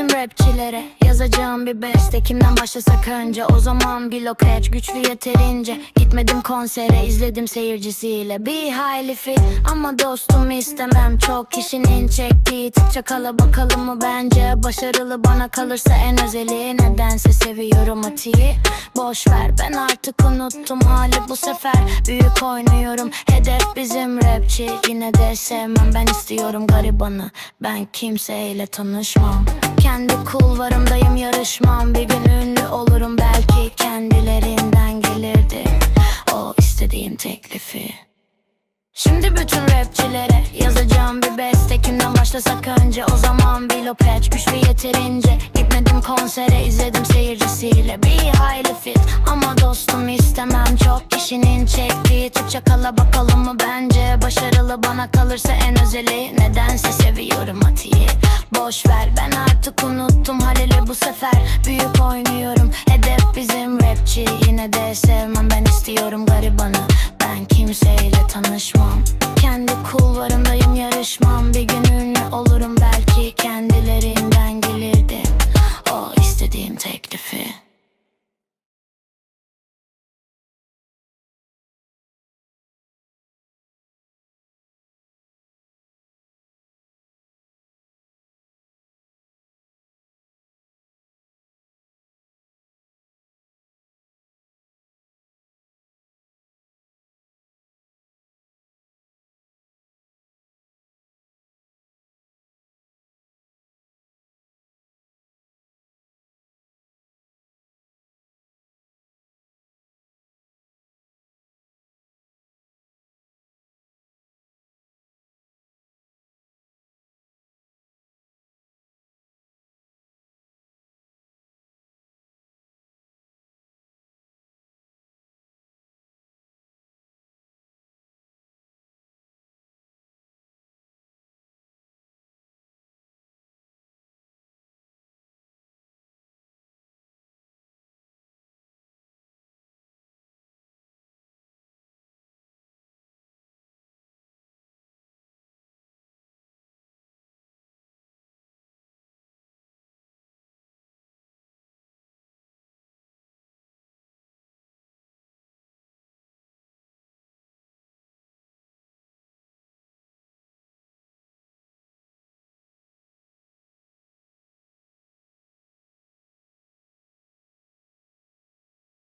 rapçilere Yazacağım bir beste. Kimden başlasak önce? O zaman blok edge güçlü yeterince. Gitmedim konsere izledim seyircisiyle. Bir hayli fit ama dostum istemem. Çok kişinin çektiği tıkça kala bakalım mı bence Başarılı bana kalırsa en özeli. Nedense seviyorum Ati'yi. Boş ver ben artık unuttum hali bu sefer. Büyük oynuyorum hedef bizim rapçi. Yine de sevmem ben istiyorum garibanı. Ben kimseyle tanışmam Kendi kulvarımdayım yarışmam. Bir gün ünlü olurum belki kendilerinden gelirdi O istediğim teklifi. Şimdi bütün rapçilere yazacağım bir beste. Kimden başlasak önce o zaman bir lopet Güçlü yeterince gitmedim konsere. İzledim seyircisiyle Bir hayli fit. Ama dostum istemem Çok kişinin çektiği. Türkçe kala bakalım mı bence? Başarılı bana kalırsa en özeli. Nedense seviyorum Ati'yi Boş ver ben artık unuttum Halil'i bu sefer. Büyük oynuyorum hedef bizim rapçi. Yine de sevmem ben istiyorum garibanı. Ben kimseyle tanışmam. Kendi kulvarımdayım yarışmam. Bir gün ünlü olurum belki kendilerinden